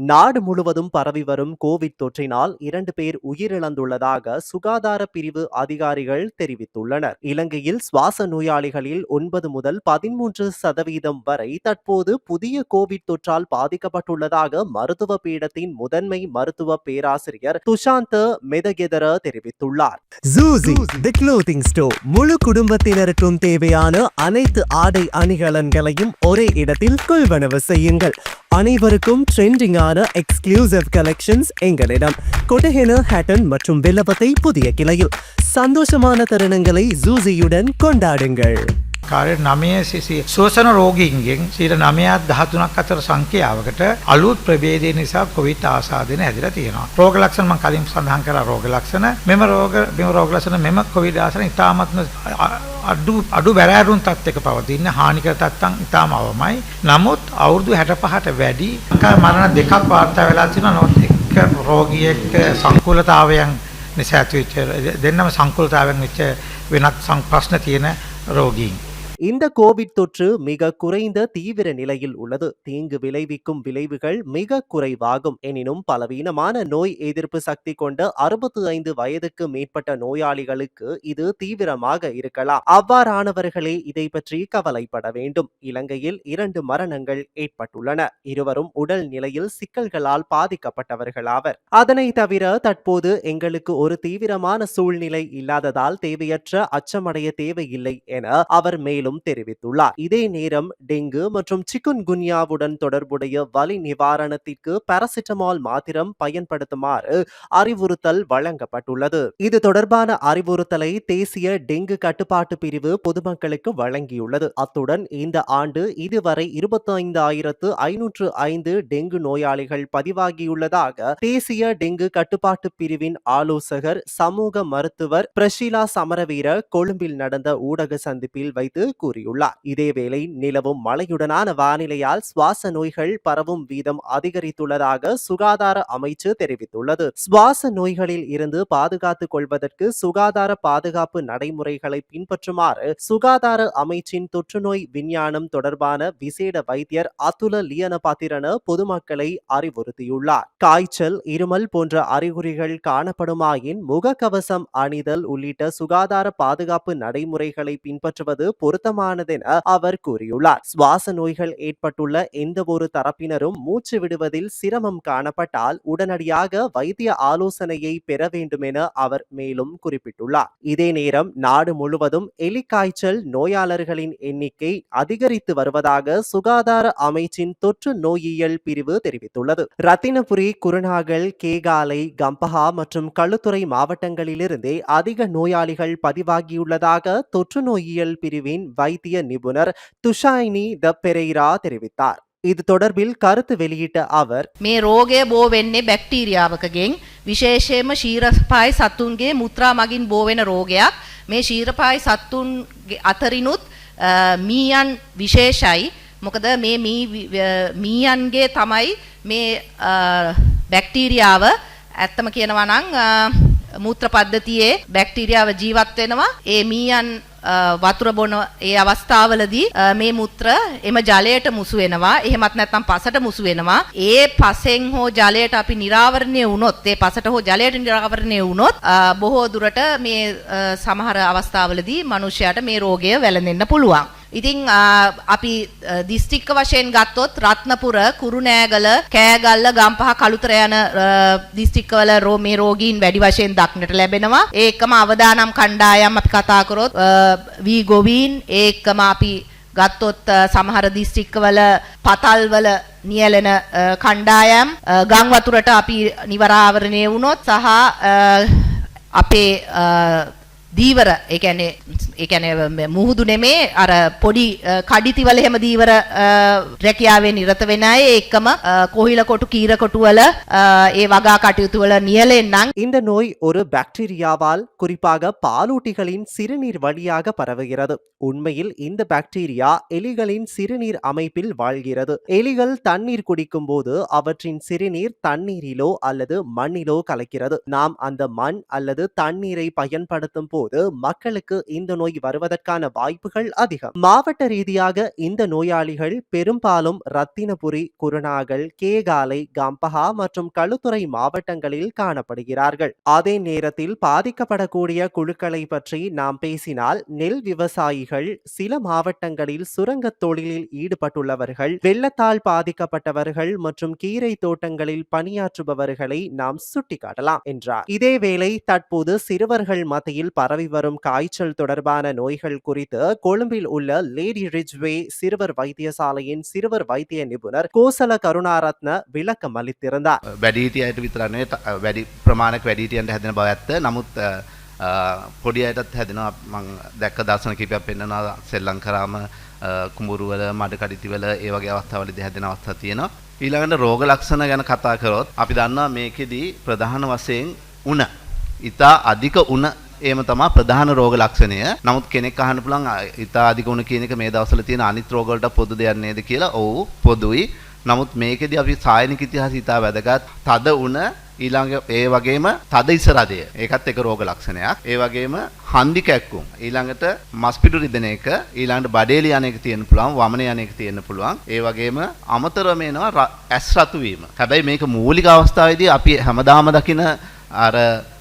நாடு முழுவதும் பரவி வரும் கோவிட் தொற்றினால் இரண்டு பேர் உயிரிழந்துள்ளதாக சுகாதார பிரிவு அதிகாரிகள் தெரிவித்துள்ளனர். இலங்கையில் சுவாச நோயாளிகளில் ஒன்பது முதல் பதிமூன்று சதவீதம் வரை தற்போது புதிய கோவிட் தொற்றால் பாதிக்கப்பட்டுள்ளதாக மருத்துவ பீடத்தின் முதன்மை மருத்துவ பேராசிரியர் துஷாந்த மெதகெதர தெரிவித்துள்ளார். முழு குடும்பத்தினருக்கும் தேவையான அனைத்து ஆடை அணிகலன்களையும் ஒரே இடத்தில் கொள்வனவு செய்யுங்கள். அனைவருக்கும் ட்ரெண்டிங்கான எக்ஸ்க்ளூசிவ் கலெக்ஷன்ஸ் எங்களிடம். கொட்டஹென ஹேட்டன் மற்றும் வில்லபத்தை புதிய கிளையில். சந்தோஷமான தருணங்களை ஜூசியுடன் கொண்டாடுங்கள். කාරය නමය සිසි සෝසන රෝගීන්ගෙන් සීට නමයත් දහතුනක් අතර සංඛ්‍යාවකට අලුත් ප්‍රබේදය නිසා කොවිත් ආසාධන ඇදිලා තියෙනවා. රෝග ලක්ෂණ මම කලින් සඳහන් කර රෝග ලක්ෂණ මෙම රෝග මෙම රෝග ලක්ෂණ මෙම කොවිඩ් ආසන ඉතාමත්ම අඩු අඩු බැරෑරුම් තත්ත්වයක පවතින හානිකර තත්ත්වයන් ඉතාම අවමයි. නමුත් අවුරුදු 65ට වැඩි ලංකාවේ මරණ දෙකක් වාර්තා වෙලා තියෙනවා. නමුත් එක්ක රෝගියෙක් සංකූලතාවයන් නිසා ඇතිවෙච්ච දෙන්නම සංකූලතාවයන් වෙච්ච වෙනත් සම් ප්‍රශ්න තියෙන රෝගීන්. இந்த கோவிட் தொற்று மிக குறைந்த தீவிர நிலையில் உள்ளது. தீங்கு விளைவிக்கும் விளைவுகள் மிக குறைவாகும். எனினும் பலவீனமான நோய் எதிர்ப்பு சக்தி கொண்ட அறுபத்தி ஐந்து வயதுக்கு மேற்பட்ட நோயாளிகளுக்கு இது தீவிரமாக இருக்கலாம். அவ்வாறானவர்களே இதை பற்றி கவலைப்பட வேண்டும். இலங்கையில் இரண்டு மரணங்கள் ஏற்பட்டுள்ளன. இருவரும் உடல் நிலையில் சிக்கல்களால் பாதிக்கப்பட்டவர்களாவர். அதனை தவிர தற்போது எங்களுக்கு ஒரு தீவிரமான சூழ்நிலை இல்லாததால் தேவையற்ற அச்சமடைய தேவையில்லை என அவர் மேலும் மேலும் தெரிவித்துள்ளார். இதே நேரம் டெங்கு மற்றும் சிக்குன் குன்யாவுடன் தொடர்புடைய வலி நிவாரணத்திற்கு பாராசிட்டமால் மாத்திரம் பயன்படுத்துமாறு அறிவுறுத்தல் வழங்கப்பட்டுள்ளது. இது தொடர்பான அறிவுறுத்தலை தேசிய டெங்கு கட்டுப்பாட்டு பிரிவு பொதுமக்களுக்கு வழங்கியுள்ளது. அத்துடன் இந்த ஆண்டு இதுவரை இருபத்தைந்து ஆயிரத்து ஐநூற்று ஐந்து டெங்கு நோயாளிகள் பதிவாகியுள்ளதாக தேசிய டெங்கு கட்டுப்பாட்டு பிரிவின் ஆலோசகர் சமூக மருத்துவர் பிரஷீலா சமரவீர கொழும்பில் நடந்த ஊடக சந்திப்பில் வைத்து கூறியுள்ளார். இதேவேளை நிலவும் மழையுடனான வானிலையால் சுவாச நோய்கள் பரவும் வீதம் அதிகரித்துள்ளதாக சுகாதார அமைச்சு தெரிவித்துள்ளது. சுவாச நோய்களில் இருந்து பாதுகாத்துக் கொள்வதற்கு சுகாதார பாதுகாப்பு நடைமுறைகளை பின்பற்றுமாறு சுகாதார அமைச்சின் தொற்றுநோய் விஞ்ஞானம் தொடர்பான விசேட வைத்தியர் அதுல லியனபாத்திரன பொதுமக்களை அறிவுறுத்தியுள்ளார். காய்ச்சல் இருமல் போன்ற அறிகுறிகள் காணப்படுமாயின் முகக்கவசம் அணிதல் உள்ளிட்ட சுகாதார பாதுகாப்பு நடைமுறைகளை பின்பற்றுவது பொருத்த பொருத்தமானது என அவர் கூறியுள்ளார். சுவாச நோய்கள் ஏற்பட்டுள்ள எந்த ஒரு தரப்பினரும் மூச்சு விடுவதில் சிரமம் காணப்பட்டால் உடனடியாக வைத்திய ஆலோசனையை பெற வேண்டும் என அவர் மேலும் குறிப்பிட்டுள்ளார். இதே நேரம் நாடு முழுவதும் எலிக்காய்ச்சல் நோயாளர்களின் எண்ணிக்கை அதிகரித்து வருவதாக சுகாதார அமைச்சின் தொற்று நோயியல் பிரிவு தெரிவித்துள்ளது. ரத்தினபுரி குருநாகல் கேகாலை கம்பஹா மற்றும் களுத்துறை மாவட்டங்களிலிருந்தே அதிக நோயாளிகள் பதிவாகியுள்ளதாக தொற்று நோயியல் பிரிவின் வைத்திய நிபுணர் துஷாயினி த பெரெய்ரா தெரிவித்தார் இது தொடர்பில் கருத்து வெளியிட்ட அவர் මේ රෝගය බෝ වෙන්නේ බැක්ටීරියාවකගෙන් විශේෂයෙන්ම ශීරපායි සත්තුන්ගේ මුත්‍රා මගින් බෝවෙන රෝගයක් මේ ශීරපායි සත්තුන් අතරිනුත් අ, මීයන් විශේෂයි මොකද මේ මී වි- අ, මීයන්ගේ තමයි මේ අ, බැක්ටීරියාව ඇත්තම කියනවා නම් අ, මූත්‍ර පද්ධතියේ බැක්ටීරියාව ජීවත් වෙනවා ඒ මීයන් අ, වතුර බොන ඒ අවස්ථාවලදී අ, මේ මුත්‍ර එම ජලයට මුසු වෙනවා. එහෙමත් නැත්නම් පසට මුසු වෙනවා. ඒ පසෙන් හෝ ජලයට අපි නිරාවරණය වුණොත් ඒ පසට හෝ ජලයට නිරාවරණය වුණොත් අ, බොහෝ දුරට මේ අ, සමහර අවස්ථාවලදී මිනිසයාට මේ රෝගය වැළඳෙන්න පුළුවන්. ඉතින් අ, අපි අ, දිස්ත්‍රික්ක වශයෙන් ගත්තොත් රත්නපුර කුරුණෑගල කෑගල්ල ගම්පහ කළුතර යන අ, දිස්ත්‍රික්කවල රෝ මේ රෝගීන් වැඩි වශයෙන් දක්නට ලැබෙනවා. ඒකම අවදානම් කණ්ඩායම් අපි කතා කරොත් අ, වී ගොවීන් ඒකම අපි ගත්තොත් අ, සමහර දිස්ත්‍රික්කවල පතල්වල නියැලෙන අ, කණ්ඩායම් අ, ගං වතුරට අපි නිවරාවරණය වුණොත් සහ අ, අපේ අ, දීවර ඒ කියන්නේ ඒ කියන්නේ මුහුදු නෙමේ අර පොඩි අ, කඩිතිවල එහෙම දීවර අ, රැකියාවේ නිරත වෙන අය ඒකම අ, කොහිල කොටු කීර කොටු වල අ, ඒ වගා කටයුතු වල නියැලෙන්නම් இந்த நோய் ஒரு பாக்டீரியாவால் குறிப்பாக பாலூட்டிகளின் சிறுநீர் வழியாக பரவுகிறது உண்மையில் இந்த பாக்டீரியா எலிகளின் சிறுநீர் அமைப்பில் வாழ்கிறது எலிகள் தண்ணீர் குடிக்கும் போது அவற்றின் சிறுநீர் தண்ணீரிலோ அல்லது மண்ணிலோ கலக்கிறது நாம் அந்த மண் அல்லது தண்ணீரை பயன்படுத்தும் போது மக்களுக்கு இந்த நோய் வருவதற்கான வாய்ப்புகள் அதிகம். மாவட்ட ரீதியாக இந்த நோயாளிகள் பெரும்பாலும் ரத்தினபுரி குருநாகல் கேகாலை கம்பஹா மற்றும் களுத்துறை மாவட்டங்களில் காணப்படுகிறார்கள். அதே நேரத்தில் பாதிக்கப்படக்கூடிய குழுக்களை பற்றி நாம் பேசினால் நெல் விவசாயிகள் சில மாவட்டங்களில் சுரங்கத் தொழிலில் ஈடுபட்டுள்ளவர்கள் வெள்ளத்தால் பாதிக்கப்பட்டவர்கள் மற்றும் கீரை தோட்டங்களில் பணியாற்றுபவர்களை நாம் சுட்டிக்காட்டலாம் என்றார். இதேவேளை தற்போது சிறுவர்கள் மத்தியில் பரவி வரும் காய்ச்சல் தொடர்பான நோய்கள் குறித்து கொழும்பில் உள்ள லேடி ரிட்ஜ்வே சிறுவர் வைத்தியசாலையின் சிறுவர் வைத்திய நிபுணர் கோசல கருணாரத்ன விளக்கம் අලිත්තිරඳා වැඩීටිය අයට විතරනේ ත- වැඩි ප්‍රමාණයක් වැඩීටියන්ට හැදෙන බව ඇත්ත නමුත් අ, අ, පොඩි අයටත් හැදෙනවා මං දැක්ක දර්ශන කිපයක් පෙන්න්නනවා සෙල්ලං කරාම අ, කුඹුරුවල මඩ කඩිතිවල ඒ වගේ අවස්ථාවලදී හැදෙන අවස්ථා තියෙනවා ඊළඟට රෝග ලක්ෂණ ගැන කතා කරොත් අපි දන්නවා මේකෙදී ප්‍රධාන වශයෙන් උණ ඉතා අධික උණ ඒම තමා ප්‍රධාන රෝග ලක්ෂණය. නමුත් කෙනෙක් අහන්න පුළුවන් "ආ, ඉතා අධික උණ කියන එක මේ දවස්වල තියෙන අනිත් රෝග වලට පොදු දෙයක් නේද? කියලා. ඔව් පොදුයි. නමුත් මේකෙදි අපි සායනික ඉතිහාසය ඉතා වැදගත්. තද උණ ඊළඟ ඒ වගේම තද ඉසරදය ඒකත් එක රෝග ලක්ෂණයක්. ඒ වගේම හන්දි කැක්කුම්. ඊළඟට මස්පිඩු රිදෙන එක. ඊළඟට බඩේලි යන එක තියෙන්න පුළුවන් වමන යන එක තියෙන්න පුළුවන්. ඒ වගේම අමතරව මේනවා ර- ඇස් රතු වීම. හැබැයි මේක මූලික අවස්ථාවේදී අපි හැමදාම දකින අර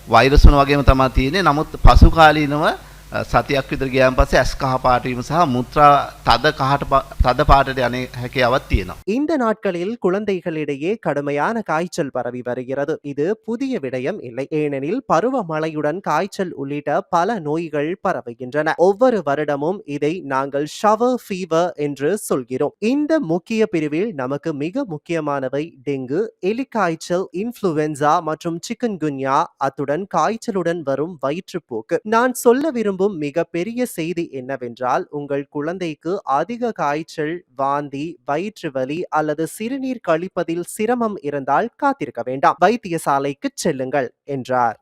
වෛරස් වුණ වගේම තමයි තියෙන්නේ. නමුත් පසු කාලීනව අ, සතියක් විතර ගියාන් පස්සේ ඇස් කහ පාට වීම සහ මුත්‍රා තද කහට පා- තද පාටට යන හැකියාවක් තියෙනවා இந்த நாட்களில் குழந்தைகளிடையே கடுமையான காய்ச்சல் பரவி வருகிறது இது புதிய விடயம் இல்லை ஏனெனில் பருவமழையுடன் காய்ச்சல் உள்ளிட்ட பல நோய்கள் பரவுகின்றன ஒவ்வொரு வருடமும் இதை நாங்கள் ஷவர் ஃபீவர் என்று சொல்கிறோம் இந்த முக்கிய பிரிவில் நமக்கு மிக முக்கியமானவை டெங்கு எலிக்காய்ச்சல் இன்ஃப்ளூவென்சா மற்றும் சிக்கன் குன்யா அத்துடன் காய்ச்சலுடன் வரும் வயிற்றுப்போக்கு நான் சொல்ல விரும்பும் மிகப்பெரிய செய்தி என்னவென்றால் உங்கள் குழந்தைக்கு அதிக காய்ச்சல் வாந்தி வயிற்று வலி அல்லது சிறுநீர் கழிப்பதில் சிரமம் இருந்தால் காத்திருக்க வேண்டாம். வைத்தியசாலைக்கு செல்லுங்கள் என்றார்.